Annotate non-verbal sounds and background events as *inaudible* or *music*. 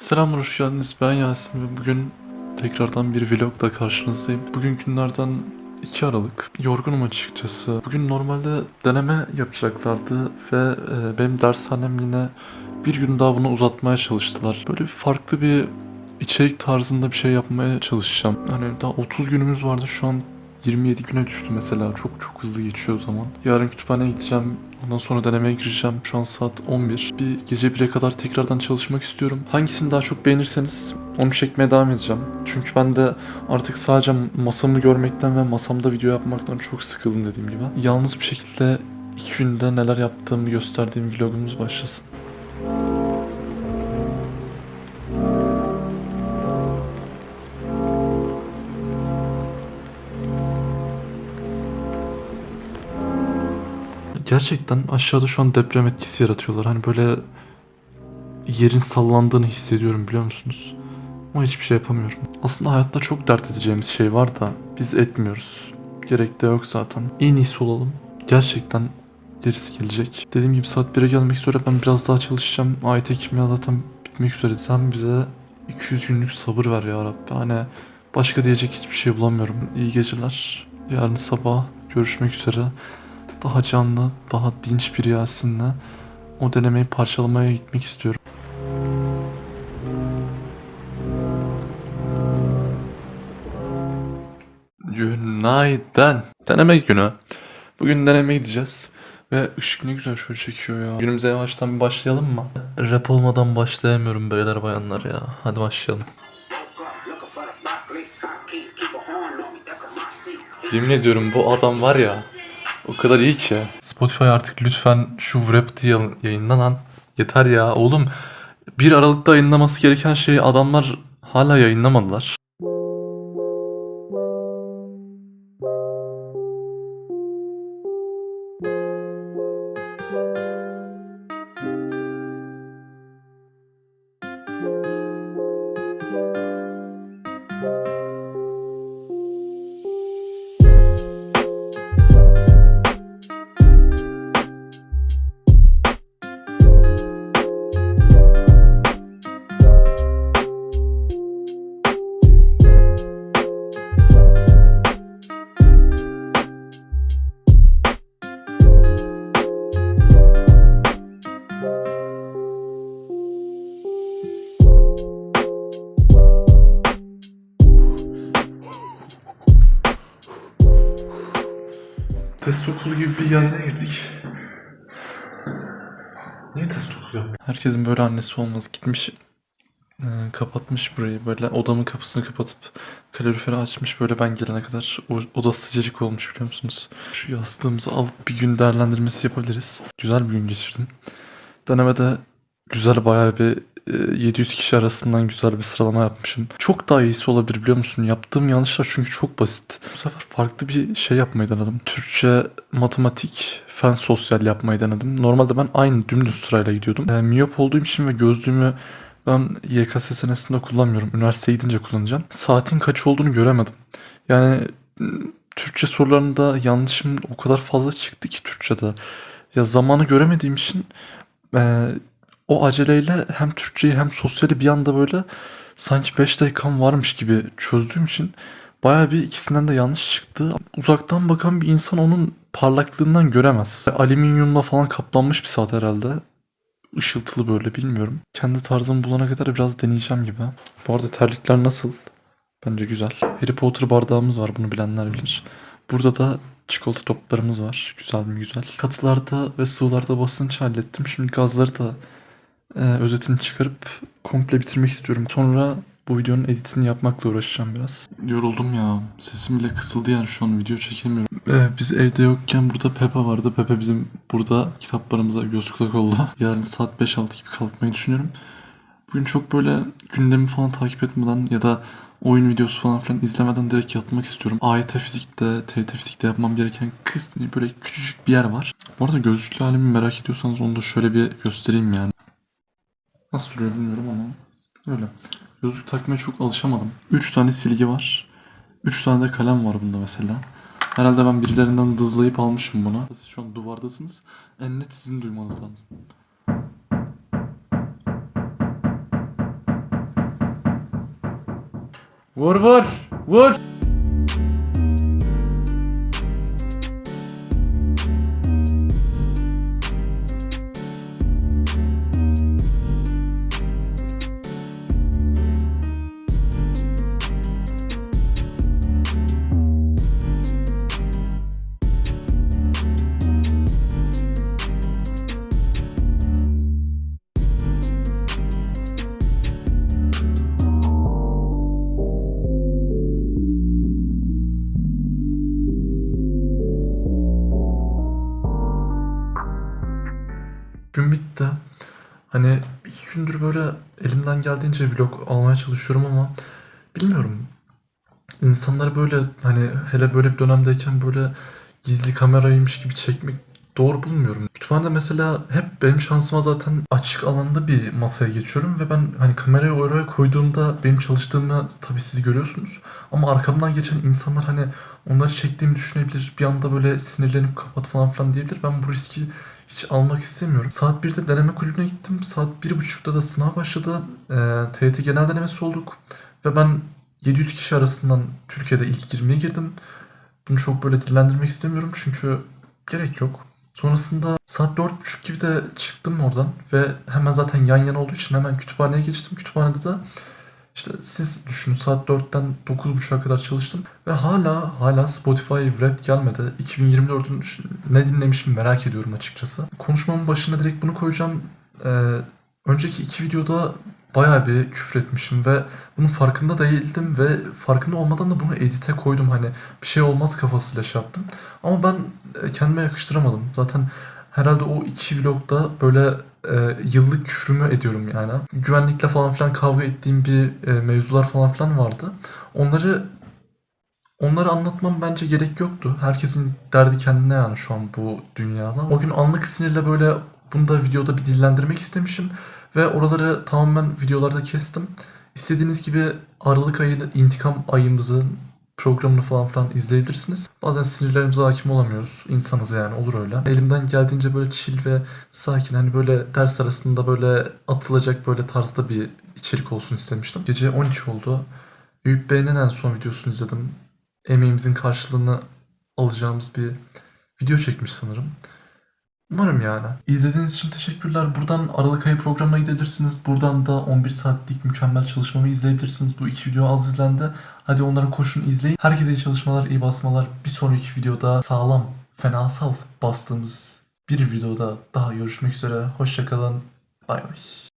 Selamlar, hoş geldiniz. Ben Yasin ve bugün tekrardan bir vlogla karşınızdayım. Bugün günlerden 2 Aralık. Yorgunum açıkçası. Bugün normalde deneme yapacaklardı ve e, benim dershanem yine bir gün daha bunu uzatmaya çalıştılar. Böyle farklı bir içerik tarzında bir şey yapmaya çalışacağım. Hani daha 30 günümüz vardı şu an 27 güne düştü mesela. Çok çok hızlı geçiyor o zaman. Yarın kütüphaneye gideceğim. Ondan sonra denemeye gireceğim. Şu an saat 11. Bir gece 1'e kadar tekrardan çalışmak istiyorum. Hangisini daha çok beğenirseniz onu çekmeye devam edeceğim. Çünkü ben de artık sadece masamı görmekten ve masamda video yapmaktan çok sıkıldım dediğim gibi. Yalnız bir şekilde iki günde neler yaptığımı gösterdiğim vlogumuz başlasın. Gerçekten aşağıda şu an deprem etkisi yaratıyorlar. Hani böyle yerin sallandığını hissediyorum biliyor musunuz? Ama hiçbir şey yapamıyorum. Aslında hayatta çok dert edeceğimiz şey var da biz etmiyoruz. Gerek de yok zaten. En iyisi olalım. Gerçekten gerisi gelecek. Dediğim gibi saat 1'e gelmek üzere ben biraz daha çalışacağım. AYT kimya zaten bitmek üzere. Sen bize 200 günlük sabır ver ya Rabbi. Hani başka diyecek hiçbir şey bulamıyorum. İyi geceler. Yarın sabah görüşmek üzere daha canlı, daha dinç bir Yasin'le o denemeyi parçalamaya gitmek istiyorum. Günaydın. Deneme günü. Bugün deneme gideceğiz. Ve ışık ne güzel şöyle çekiyor ya. Günümüze yavaştan bir başlayalım mı? Rap olmadan başlayamıyorum beyler bayanlar ya. Hadi başlayalım. Yemin ediyorum bu adam var ya o kadar iyi ki. Spotify artık lütfen şu rap diye yayınla lan. Yeter ya oğlum. 1 Aralık'ta yayınlaması gereken şeyi adamlar hala yayınlamadılar. Test okulu gibi bir yerine girdik. Niye test okulu yaptık? Herkesin böyle annesi olmaz. Gitmiş e, kapatmış burayı böyle odamın kapısını kapatıp kaloriferi açmış böyle ben gelene kadar o, oda sıcacık olmuş biliyor musunuz? Şu yastığımızı alıp bir gün değerlendirmesi yapabiliriz. Güzel bir gün geçirdim. Denemede güzel bayağı bir 700 kişi arasından güzel bir sıralama yapmışım. Çok daha iyisi olabilir biliyor musun? Yaptığım yanlışlar çünkü çok basit. Bu sefer farklı bir şey yapmayı denedim. Türkçe, matematik, fen sosyal yapmayı denedim. Normalde ben aynı dümdüz sırayla gidiyordum. Yani miyop olduğum için ve gözlüğümü ben YKS senesinde kullanmıyorum. Üniversiteye gidince kullanacağım. Saatin kaç olduğunu göremedim. Yani m, Türkçe sorularında yanlışım o kadar fazla çıktı ki Türkçe'de. Ya zamanı göremediğim için e, o aceleyle hem Türkçeyi hem sosyali bir anda böyle sanki 5 dakikam varmış gibi çözdüğüm için bayağı bir ikisinden de yanlış çıktı. Uzaktan bakan bir insan onun parlaklığından göremez. Alüminyumla falan kaplanmış bir saat herhalde. Işıltılı böyle bilmiyorum. Kendi tarzımı bulana kadar biraz deneyeceğim gibi. Bu arada terlikler nasıl? Bence güzel. Harry Potter bardağımız var bunu bilenler bilir. Burada da çikolata toplarımız var. Güzel mi güzel. Katılarda ve sıvılarda basınç hallettim. Şimdi gazları da e, özetini çıkarıp komple bitirmek istiyorum. Sonra bu videonun editini yapmakla uğraşacağım biraz. Yoruldum ya. Sesim bile kısıldı yani şu an video çekemiyorum. E, biz evde yokken burada Pepe vardı. Pepe bizim burada kitaplarımıza göz kulak oldu. *laughs* Yarın saat 5-6 gibi kalkmayı düşünüyorum. Bugün çok böyle gündemi falan takip etmeden ya da oyun videosu falan filan izlemeden direkt yatmak istiyorum. AYT fizikte, TYT fizikte yapmam gereken kısmı böyle küçücük bir yer var. Bu arada gözlüklü halimi merak ediyorsanız onu da şöyle bir göstereyim yani. Nasıl duruyor bilmiyorum ama öyle. Gözlük takmaya çok alışamadım. 3 tane silgi var. 3 tane de kalem var bunda mesela. Herhalde ben birilerinden dızlayıp almışım buna. Siz şu an duvardasınız. En net sizin duymanız lazım. Vur vur! Vur! Hani iki gündür böyle elimden geldiğince vlog almaya çalışıyorum ama bilmiyorum. İnsanları böyle hani hele böyle bir dönemdeyken böyle gizli kameraymış gibi çekmek doğru bulmuyorum. Kütüphanede mesela hep benim şansıma zaten açık alanda bir masaya geçiyorum ve ben hani kamerayı oraya koyduğumda benim çalıştığımı tabii siz görüyorsunuz. Ama arkamdan geçen insanlar hani onları çektiğimi düşünebilir. Bir anda böyle sinirlenip kapat falan filan diyebilir. Ben bu riski hiç almak istemiyorum. Saat 1'de deneme kulübüne gittim. Saat 1.30'da da sınav başladı. Ee, TYT genel denemesi olduk. Ve ben 700 kişi arasından Türkiye'de ilk 20'ye girdim. Bunu çok böyle dillendirmek istemiyorum çünkü gerek yok. Sonrasında saat 4.30 gibi de çıktım oradan ve hemen zaten yan yana olduğu için hemen kütüphaneye geçtim. Kütüphanede de işte siz düşünün saat 4'ten 9.30'a kadar çalıştım ve hala hala Spotify Wrapped gelmedi. 2024'ün ş- ne dinlemişim merak ediyorum açıkçası. Konuşmamın başına direkt bunu koyacağım. Ee, önceki iki videoda bayağı bir küfür etmişim ve bunun farkında değildim ve farkında olmadan da bunu edite koydum hani bir şey olmaz kafasıyla şey yaptım. Ama ben e, kendime yakıştıramadım. Zaten herhalde o iki vlogda böyle e, yıllık küfrümü ediyorum yani. Güvenlikle falan filan kavga ettiğim bir e, mevzular falan filan vardı. Onları onları anlatmam bence gerek yoktu. Herkesin derdi kendine yani şu an bu dünyada. O gün anlık sinirle böyle bunu da videoda bir dillendirmek istemişim. Ve oraları tamamen videolarda kestim. İstediğiniz gibi Aralık ayının intikam ayımızın programını falan filan izleyebilirsiniz. Bazen sinirlerimize hakim olamıyoruz. İnsanız yani olur öyle. Elimden geldiğince böyle chill ve sakin hani böyle ders arasında böyle atılacak böyle tarzda bir içerik olsun istemiştim. Gece 12 oldu. Eyüp Bey'in en son videosunu izledim. Emeğimizin karşılığını alacağımız bir video çekmiş sanırım. Umarım yani. İzlediğiniz için teşekkürler. Buradan Aralık ayı programına gidebilirsiniz. Buradan da 11 saatlik mükemmel çalışmamı izleyebilirsiniz. Bu iki video az izlendi. Hadi onlara koşun izleyin. Herkese iyi çalışmalar, iyi basmalar. Bir sonraki videoda sağlam, fenasal bastığımız bir videoda daha görüşmek üzere. Hoşçakalın. Bay bay.